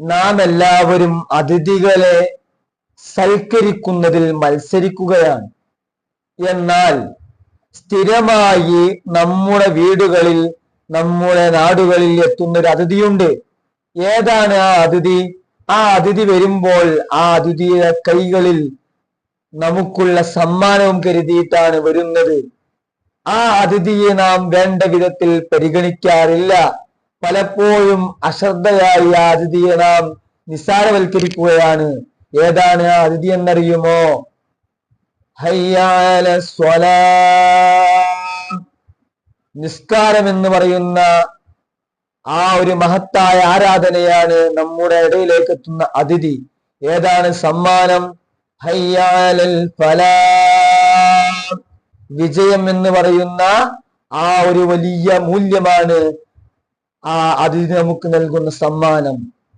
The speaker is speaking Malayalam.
നാം എല്ലാവരും അതിഥികളെ സൽക്കരിക്കുന്നതിൽ മത്സരിക്കുകയാണ്. എന്നാൽ സ്ഥിരമായി നമ്മുടെ വീടുകളിൽ നമ്മുടെ നാടുകളിൽ എത്തുന്ന ഒരു അതിഥിയുണ്ട്. ഏതാണ് ആ അതിഥി? ആ അതിഥി വരുമ്പോൾ ആ അതിഥിയുടെ കൈകളിൽ നമുക്കുള്ള സമ്മാനവും കരുതിയിട്ടാണ് വരുന്നത്. ആ അതിഥിയെ നാം വേണ്ട വിധത്തിൽ പരിഗണിക്കാറില്ല. പലപ്പോഴും അശ്രദ്ധയായി ആ അതിഥിയെ നാം നിസ്സാരവൽക്കരിക്കുകയാണ്. ഏതാണ് ആ അതിഥി എന്നറിയുമോ നിസ്കാരം എന്ന് പറയുന്ന ആ ഒരു മഹത്തായ ആരാധനയാണ് നമ്മുടെ ഇടയിലേക്ക് എത്തുന്ന അതിഥി. ഏതാണ് സമ്മാനം? ഹയ്യാലൽ ഫല. വിജയം എന്ന് പറയുന്ന ആ ഒരു വലിയ മൂല്യമാണ് ആ അതിഥി നമുക്ക് നൽകുന്ന സമ്മാനം.